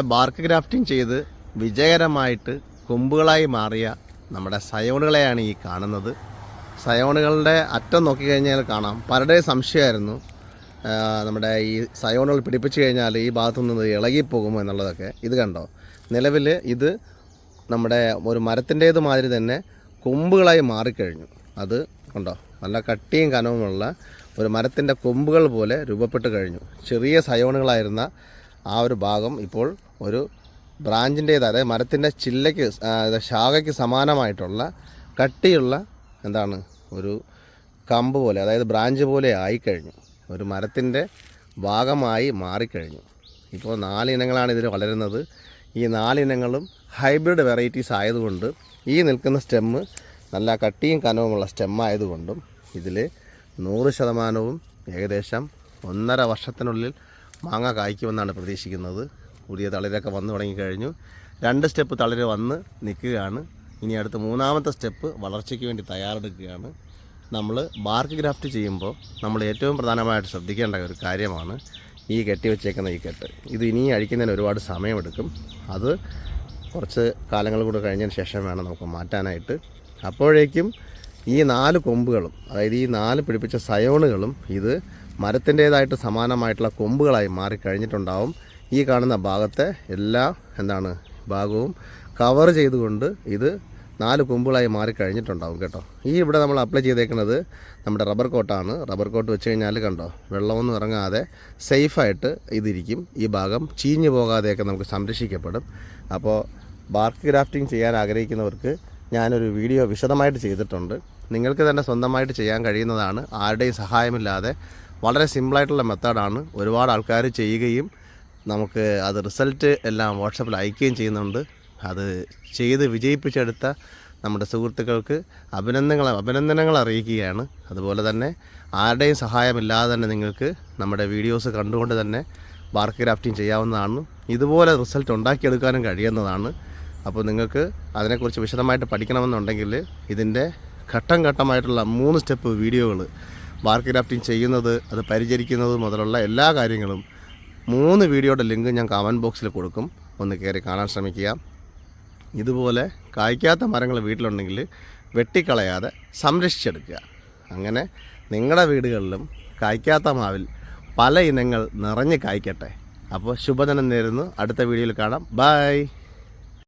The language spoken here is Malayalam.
ബാർക്ക് ഗ്രാഫ്റ്റിംഗ് ചെയ്ത് വിജയകരമായിട്ട് കൊമ്പുകളായി മാറിയ നമ്മുടെ സയോണുകളെയാണ് ഈ കാണുന്നത്. സയോണുകളുടെ അറ്റം നോക്കിക്കഴിഞ്ഞാൽ കാണാം. പലരുടെയും സംശയമായിരുന്നു നമ്മുടെ ഈ സയോണുകൾ പിടിപ്പിച്ചു കഴിഞ്ഞാൽ ഈ ഭാഗത്തു നിന്ന് ഇളകിപ്പോകുമോ എന്നുള്ളതൊക്കെ. ഇത് കണ്ടോ? നിലവിൽ ഇത് നമ്മുടെ ഒരു മരത്തിന്റേത് മാതിരി തന്നെ കൊമ്പുകളായി മാറിക്കഴിഞ്ഞു. അത് കണ്ടോ? നല്ല കട്ടിയും കനവുമുള്ള ഒരു മരത്തിന്റെ കൊമ്പുകൾ പോലെ രൂപപ്പെട്ട് കഴിഞ്ഞു. ചെറിയ സയോണുകളായിരുന്ന ആ ഒരു ഭാഗം ഇപ്പോൾ ഒരു ബ്രാഞ്ചിന്റേത് അതായത് മരത്തിന്റെ ചില്ലയ്ക്ക് ശാഖയ്ക്ക് സമാനമായിട്ടുള്ള കട്ടിയുള്ള എന്താണ് ഒരു കമ്പ് പോലെ അതായത് ബ്രാഞ്ച് പോലെ ആയിക്കഴിഞ്ഞു. ഒരു മരത്തിന്റെ ഭാഗമായി മാറിക്കഴിഞ്ഞു. ഇപ്പോൾ നാലിനങ്ങളാണ് ഇതിൽ വളരുന്നത്. ഈ നാലിനങ്ങളും ഹൈബ്രിഡ് വെറൈറ്റീസ് ആയതുകൊണ്ട് ഈ നിൽക്കുന്ന സ്റ്റെമ്മ് നല്ല കട്ടിയും കനവുമുള്ള സ്റ്റെമ്മായതുകൊണ്ടും ഇതിൽ നൂറ് ശതമാനവും ഏകദേശം ഒന്നര വർഷത്തിനുള്ളിൽ മാങ്ങ കായ്ക്കുമെന്നാണ് പ്രതീക്ഷിക്കുന്നത്. പുതിയ തളിരൊക്കെ വന്നു തുടങ്ങിക്കഴിഞ്ഞു രണ്ട് സ്റ്റെപ്പ് തളിര് വന്ന് നിൽക്കുകയാണ്. ഇനി അടുത്ത മൂന്നാമത്തെ സ്റ്റെപ്പ് വളർച്ചയ്ക്ക് വേണ്ടി തയ്യാറെടുക്കുകയാണ്. നമ്മൾ ബാർക്ക് ഗ്രാഫ്റ്റ് ചെയ്യുമ്പോൾ നമ്മൾ ഏറ്റവും പ്രധാനമായിട്ട് ശ്രദ്ധിക്കേണ്ട ഒരു കാര്യമാണ് ഈ കെട്ടി വെച്ചേക്കുന്ന ഈ കെട്ട്. ഇത് ഇനി അഴിക്കുന്നതിന് ഒരുപാട് സമയമെടുക്കും. അത് കുറച്ച് കാലങ്ങൾ കൂടെ കഴിഞ്ഞതിന് ശേഷം വേണം നമുക്ക് മാറ്റാനായിട്ട്. അപ്പോഴേക്കും ഈ നാല് കൊമ്പുകളും അതായത് ഈ നാല് പിടിപ്പിച്ച സയോണുകളും ഇത് മരത്തിന്റേതായിട്ട് സമാനമായിട്ടുള്ള കൊമ്പുകളായി മാറിക്കഴിഞ്ഞിട്ടുണ്ടാവും. ഈ കാണുന്ന ഭാഗത്തെ എല്ലാ എന്താണ് ഭാഗവും കവർ ചെയ്തുകൊണ്ട് ഇത് നാല് കൊമ്പുകളായി മാറിക്കഴിഞ്ഞിട്ടുണ്ടാവും കേട്ടോ. ഈ ഇവിടെ നമ്മൾ അപ്ലൈ ചെയ്തേക്കുന്നത് നമ്മുടെ റബ്ബർ കോട്ടാണ് റബ്ബർ കോട്ട് വെച്ച് കഴിഞ്ഞാൽ കണ്ടോ വെള്ളമൊന്നും ഇറങ്ങാതെ സേഫായിട്ട് ഇതിരിക്കും. ഈ ഭാഗം ചീഞ്ഞു പോകാതെയൊക്കെ നമുക്ക് സംരക്ഷിക്കപ്പെടും. അപ്പോൾ ബാർക്ക് ഗ്രാഫ്റ്റിംഗ് ചെയ്യാൻ ആഗ്രഹിക്കുന്നവർക്ക് ഞാനൊരു വീഡിയോ വിശദമായിട്ട് ചെയ്തിട്ടുണ്ട്. നിങ്ങൾക്ക് തന്നെ സ്വന്തമായിട്ട് ചെയ്യാൻ കഴിയുന്നതാണ്. ആരുടെയും സഹായമില്ലാതെ വളരെ സിമ്പിളായിട്ടുള്ള മെത്തേഡാണ്. ഒരുപാട് ആൾക്കാർ ചെയ്യുകയും നമുക്ക് അത് റിസൾട്ട് എല്ലാം വാട്സപ്പിൽ അയക്കുകയും ചെയ്യുന്നുണ്ട്. അത് ചെയ്ത് വിജയിപ്പിച്ചെടുത്ത നമ്മുടെ സുഹൃത്തുക്കൾക്ക് അഭിനന്ദനങ്ങൾ അഭിനന്ദനങ്ങൾ അറിയിക്കുകയാണ്. അതുപോലെ തന്നെ ആരുടെയും സഹായമില്ലാതെ തന്നെ നിങ്ങൾക്ക് നമ്മുടെ വീഡിയോസ് കണ്ടുകൊണ്ട് തന്നെ ബാർക്ക് ക്രാഫ്റ്റിംഗ് ചെയ്യാവുന്നതാണ്. ഇതുപോലെ റിസൾട്ട് ഉണ്ടാക്കിയെടുക്കാനും കഴിയുന്നതാണ്. അപ്പോൾ നിങ്ങൾക്ക് അതിനെക്കുറിച്ച് വിശദമായിട്ട് പഠിക്കണമെന്നുണ്ടെങ്കിൽ ഇതിന്റെ ഘട്ടം ഘട്ടമായിട്ടുള്ള മൂന്ന് സ്റ്റെപ്പ് വീഡിയോകൾ ബാർക്ക് ക്രാഫ്റ്റിംഗ് ചെയ്യുന്നത് അത് പരിചരിക്കുന്നത് മുതലുള്ള എല്ലാ കാര്യങ്ങളും മൂന്ന് വീഡിയോയുടെ ലിങ്ക് ഞാൻ കമന്റ് ബോക്സിൽ കൊടുക്കും. ഒന്ന് കയറി കാണാൻ ശ്രമിക്കുക. ഇതുപോലെ കായ്ക്കാത്ത മരങ്ങൾ വീട്ടിലുണ്ടെങ്കിൽ വെട്ടിക്കളയാതെ സംരക്ഷിച്ചെടുക്കുക. അങ്ങനെ നിങ്ങളുടെ വീടുകളിലും കായ്ക്കാത്ത മാവിൽ പല ഇനങ്ങൾ നിറഞ്ഞ് കായ്ക്കട്ടെ. അപ്പോൾ ശുഭദിനം നേരുന്നു. അടുത്ത വീഡിയോയിൽ കാണാം. ബൈ